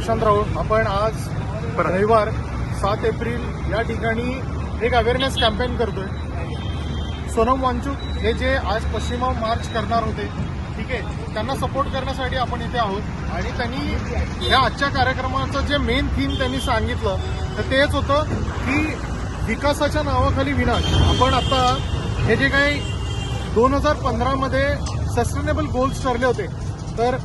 प्रशांत राऊत आपण आज रविवार सात एप्रिल या ठिकाणी एक अवेअरनेस कॅम्पेन करतोय. सोनम वांचूक हे जे आज पश्चिम मार्च करणार होते ठीक आहे त्यांना सपोर्ट करण्यासाठी आपण इथे आहोत. आणि त्यांनी या आजच्या कार्यक्रमाचं जे मेन थीम त्यांनी सांगितलं तर तेच होतं की विकासाच्या नावाखाली विनाश. आपण आता हे जे काही दोन हजार पंधरामध्ये सस्टेनेबल गोल्स ठरले होते तर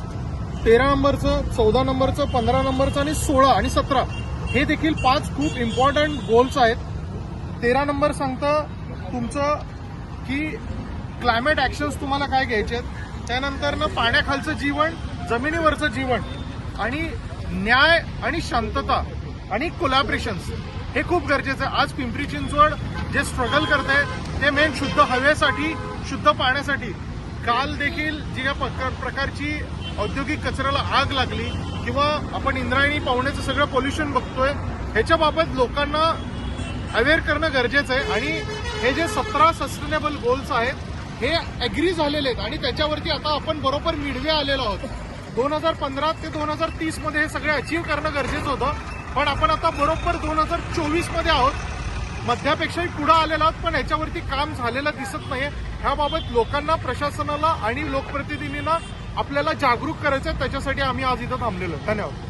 तेरा नंबरचं चौदा नंबरचं पंधरा नंबरचं आणि सोळा आणि सतरा. हे देखील पाच खूप इम्पॉर्टंट गोल्स आहेत. तेरा नंबर सांगतं तुमचं की क्लायमेट ॲक्शन्स तुम्हाला काय घ्यायचे आहेत त्यानंतर ना पाण्याखालचं जीवन जमिनीवरचं जीवन आणि न्याय आणि शांतता आणि कोलॅबरेशन्स हे खूप गरजेचं आहे. आज पिंपरी चिंचवड जे स्ट्रगल करत आहे ते मेन शुद्ध हवेसाठी शुद्ध पाण्यासाठी काल देखील जी या प्रकारची औद्योगिक कचऱ्याला आग लागली किंवा आपण इंद्रायणी पाहुण्याचं सगळं पोल्युशन बघतोय ह्याच्याबाबत लोकांना अवेअर करणं गरजेचं आहे. आणि हे जे सतरा सस्टेनेबल गोल्स आहेत हे अग्री झालेले आहेत. आणि त्याच्यावरती आता आपण बरोबर मिडवे आलेलो आहोत. दोन हजार पंधरा ते दोन हजार तीसमध्ये हे सगळे अचीव्ह करणं गरजेचं होतं. पण आपण आता बरोबर दोन हजार चोवीसमध्ये आहोत. मध्यापेक्षाही पुढे आलेला आहोत पण याच्यावरती काम झालेलं दिसत नाहीये. ह्याबाबत लोकांना प्रशासनाला आणि लोकप्रतिनिधींना आपल्याला जागरूक करायचं आहे त्याच्यासाठी आम्ही आज इथं थांबलेलो. धन्यवाद.